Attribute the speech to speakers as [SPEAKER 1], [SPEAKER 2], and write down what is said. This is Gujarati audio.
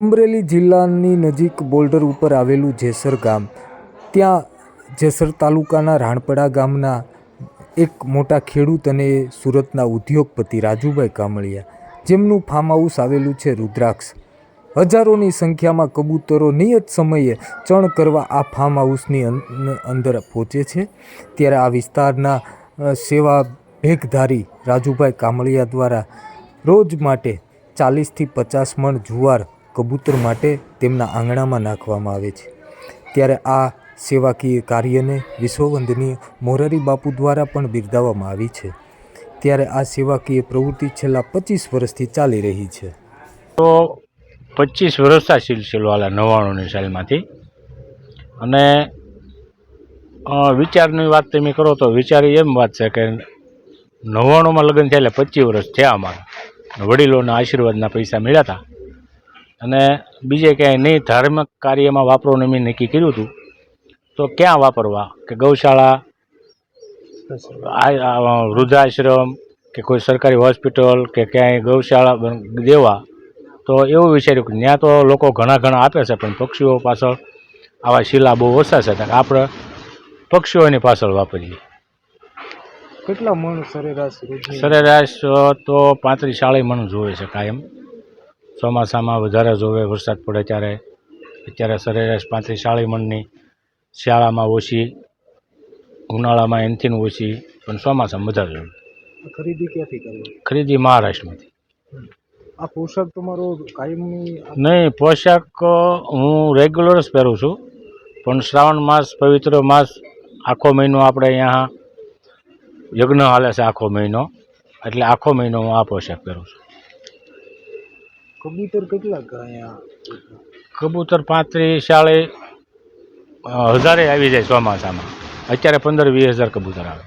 [SPEAKER 1] અમરેલી જિલ્લાની નજીક બોર્ડર ઉપર આવેલું જેસર ગામ. ત્યાં જેસર તાલુકાના રાણપડા ગામના એક મોટા ખેડૂત અને સુરતના ઉદ્યોગપતિ રાજુભાઈ કામળિયા. જેમનું ફાર્મ હાઉસ આવેલું છે રુદ્રાક્ષ. હજારોની સંખ્યામાં કબૂતરો નિયત સમયે ચણ કરવા આ ફાર્મ હાઉસની અંદર પહોંચે છે. ત્યારે આ વિસ્તારના સેવા ભેગધારી રાજુભાઈ કામળિયા દ્વારા રોજ માટે ચાલીસથી પચાસ મણ જુવાર કબૂતર માટે તેમના આંગણામાં નાખવામાં આવે છે. ત્યારે આ સેવાકીય કાર્યને વિશ્વવંદનીય મોરારી બાપુ દ્વારા પણ બિરદાવવામાં આવી છે. ત્યારે આ સેવાકીય પ્રવૃત્તિ છેલ્લા પચીસ વર્ષથી ચાલી રહી છે.
[SPEAKER 2] તો પચીસ વર્ષના સિલસિલો આલા નવ્વાણુંની સાલમાંથી અને વિચારની વાત તમે કરો તો વિચાર એમ વાત છે કે નવ્વાણુંમાં લગ્ન થયા એટલે પચીસ વર્ષ થયા અમારા. વડીલોના આશીર્વાદના પૈસા મળ્યા હતા. અને બીજે ક્યાંય નહીં ધાર્મિક કાર્યમાં વાપરવાનું મેં નક્કી કર્યું હતું. તો ક્યાં વાપરવા? કે ગૌશાળા? વૃદ્ધાશ્રમ? કે કોઈ સરકારી હોસ્પિટલ? કે ક્યાંય ગૌશાળા દેવા? તો એવું વિચાર્યું કે ત્યાં તો લોકો ઘણા ઘણા આપે છે પણ પક્ષીઓ પાછળ આવા શીલા બહુ ઓછા છે આપણે પક્ષીઓની પાછળ વાપરીએ.
[SPEAKER 1] કેટલા મણ સરેરાશ
[SPEAKER 2] સરેરાશ તો પાંત્રીસ ચાળીસ મણ જોવે છે કાયમ. ચોમાસામાં વધારે જોવે વરસાદ પડે ત્યારે અત્યારે સરેરાશ પાંત્રીસ ચાળીસ મણની શિયાળામાં ઓછી ઉનાળામાં એનથી ઓછી પણ ચોમાસામાં વધારે જોવે.
[SPEAKER 1] ખરીદી ક્યાંથી કરવી?
[SPEAKER 2] ખરીદી મહારાષ્ટ્રમાંથી.
[SPEAKER 1] આ પોશાક તમારો કાયમની
[SPEAKER 2] નહીં પોશાક હું રેગ્યુલર જ પહેરું છું. પણ શ્રાવણ માસ પવિત્ર માસ આખો મહિનો આપણે અહીંયા યજ્ઞ હાલે છે આખો મહિનો. એટલે આખો મહિનો હું આ પોશાક પહેરું છું.
[SPEAKER 1] કબૂતર કેટલા અહીંયા?
[SPEAKER 2] કબૂતર પાંત્રીસ, ચાળીસ હજારે આવી જાય ચોમાસામાં. અત્યારે પંદર, વીસ હજાર કબૂતર આવે.